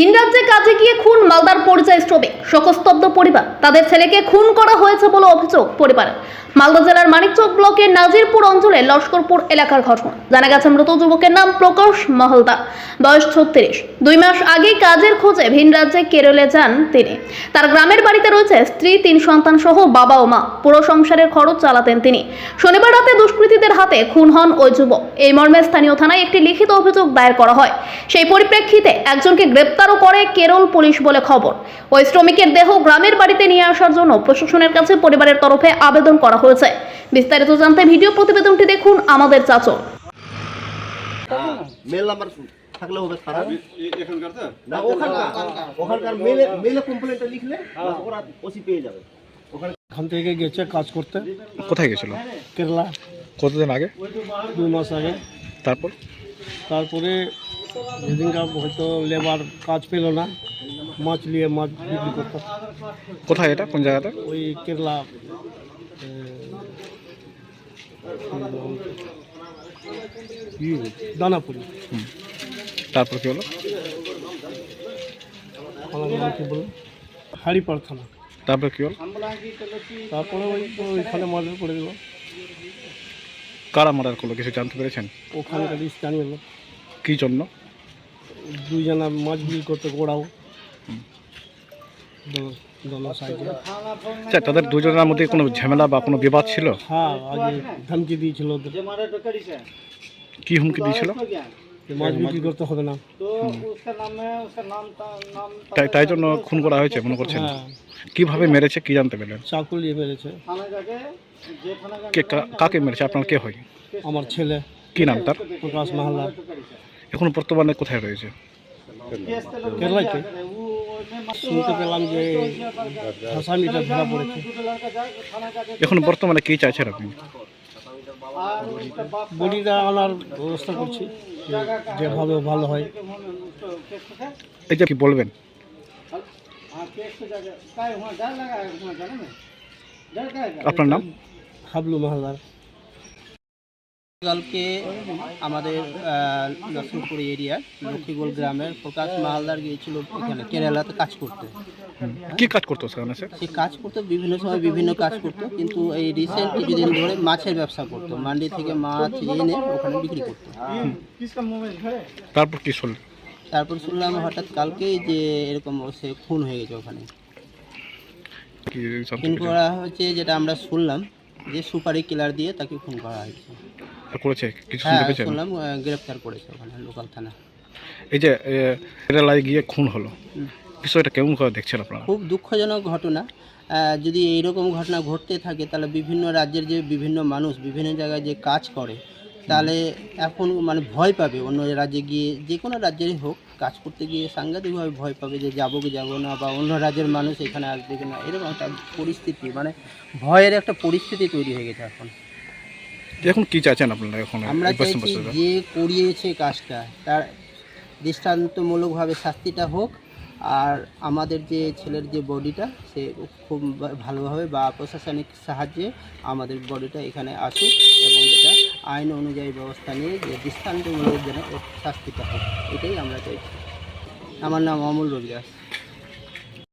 ভিন রাজ্যে কাজে গিয়ে খুন মালদার পরিচয় শ্রমিক। শোকস্তব্ধ পরিবার, তাদের ছেলেকে খুন করা হয়েছে বলে অভিযোগ পরিবারের। মালদা জেলার মানিকচক ব্লকের নাজিরপুর অঞ্চলে লস্করপুর এলাকার ঘটনা। জানা গেছে, মৃত যুবকের নাম প্রকাশ মহলদা। বয়স ছত্রিশ। দুই মাস আগে কাজের খোঁজে ভিন রাজ্যে কেরলে যান তিনি। তার গ্রামের বাড়িতে রয়েছে স্ত্রী, তিন সন্তান সহ বাবা ও মা। পুরো সংসারের খরচ চালাতেন তিনি। শনিবার রাতে দুষ্কৃতীদের হাতে খুন হন ওই যুবক। এই মর্মে স্থানীয় থানায় একটি লিখিত অভিযোগ দায়ের করা হয়। সেই পরিপ্রেক্ষিতে একজনকে গ্রেপ্তারও করে কেরল পুলিশ বলে খবর। ওই শ্রমিকের দেহ গ্রামের বাড়িতে নিয়ে আসার জন্য প্রশাসনের কাছে পরিবারের তরফে আবেদন করা হয়েছে। বিস্তারিত জানতে ভিডিও প্রতিবেদনটি দেখুন আমাদের চাচল। মেল নাম্বার থাকলে হবে খারাপ এখানকার না ওখানকার। ওখানকার মেলে মেলে কমপ্লেনটা লিখলে ওরা ওসি পেয়ে যাবে। এখান থেকে গেছে কাজ করতে। কোথায় গেছিল? কেরালা। কতদিন আগে? দুই মাস আগে। তারপর? তারপরে যেদিনকার হয়তো লেবার কাজ পেল না মাছ নিয়ে মাছ বিক্রি করতো। কোথায় এটা? কোন জায়গাটা? ওই কেরালা? দানাপুরি। তারপর কি হলো? আমার নাম কি বলব হাড়িপাড় থানা তারপর কি হলো? তারপরে ওই ওইখানে মার্ডার করে দিল কারা মার্ডার করল? কিছু জানতে পেরেছেন? ওখানকার স্থানীয় কি জন্য? দুইজনা মাছ বিক্রি করতে গোড়াও। আচ্ছা তাদের দুজনের মধ্যে কোনো ঝামেলা বা কোনো বিবাদ ছিল? হ্যাঁ আগে ধমকি দিয়েছিল ওদের। কি হুমকি দিয়েছিল? মাছ বিক্রি করতে হবে না। তাই জন্য খুন করা হয়েছে মনে করছেন? হ্যাঁ। কীভাবে মেরেছে কি জানতে পেলেন? চাকু নিয়ে মেরেছে। কে কাকে মেরেছে? আপনার কে হয়? আমার ছেলে। কি নাম তার? প্রকাশ মাহাল্লার এখন বর্তমানে কোথায় রয়েছে? কেরলাতে শুনতে পেলাম যে আসামিটা ধরা পড়েছে। এখন বর্তমানে কি চাইছেন আপনি? বডিটা আনার ব্যবস্থা করছি যেভাবে ভালো হয়। যে কি বলবেন? আপনার নাম? হাবলু মাহাল্লার কালকে আমাদের লক্ষ্মীপুর এরিয়ার লক্ষ্মীগোল গ্রামের প্রকাশ মালদার গিয়েছিল এখানে কেরালাতে কাজ করতে। কি কাজ করতো সেখানে সে কাজ করতো বিভিন্ন সময় বিভিন্ন কাজ করতো কিন্তু এই রিসেন্ট কিছুদিন ধরে মাছের ব্যবসা করতো। মান্ডি থেকে মাছ এনে ওখানে বিক্রি করতো। তারপর কি শুনলেন? তারপর শুনলাম হঠাৎ কালকেই যে এরকম সে খুন হয়ে গেছে ওখানে। খুন করা হয়েছে যেটা আমরা শুনলাম যে সুপারি কিলার দিয়ে তাকে খুন করা হয়েছে। করেছে? কিছু হ্যাঁ শুনতে পেয়েছেন? শুনলাম আহ, গ্রেপ্তার করেছে ওখানে লোকাল থানা এই যে এ, কেরালায় গিয়ে খুন হলো। বিষয়টা কেমন করে দেখছেন আপনারা? খুব দুঃখজনক ঘটনা। আহ, যদি এইরকম ঘটনা ঘটতে থাকে তাহলে বিভিন্ন রাজ্যের যে বিভিন্ন মানুষ বিভিন্ন জায়গায় যে কাজ করে তাহলে এখন মানে ভয় পাবে। অন্য রাজ্যে গিয়ে যে কোনো রাজ্যেরই হোক কাজ করতে গিয়ে সাংঘাতিকভাবে ভয় পাবে যে যাব কি যাব না বা অন্য রাজ্যের মানুষ এখানে আসবে কি না। এরকম একটা পরিস্থিতি মানে ভয়ের একটা পরিস্থিতি তৈরি হয়ে গেছে এখন। এখন কি চাইছেন আপনারা এখন আমরা চাইছি যে করিয়েছে কাজটা তার দৃষ্টান্তমূলকভাবে শাস্তিটা হোক আর আমাদের যে ছেলের যে বডিটা সে খুব ভালোভাবে বা প্রশাসনিক সাহায্যে আমাদের বডিটা এখানে আসুক এবং এটা আইন অনুযায়ী ব্যবস্থা নিয়ে যে দৃষ্টান্তমূলক যেন শাস্তিটা হোক এটাই আমরা চাইছি। আমার নাম অমল রবিদাস।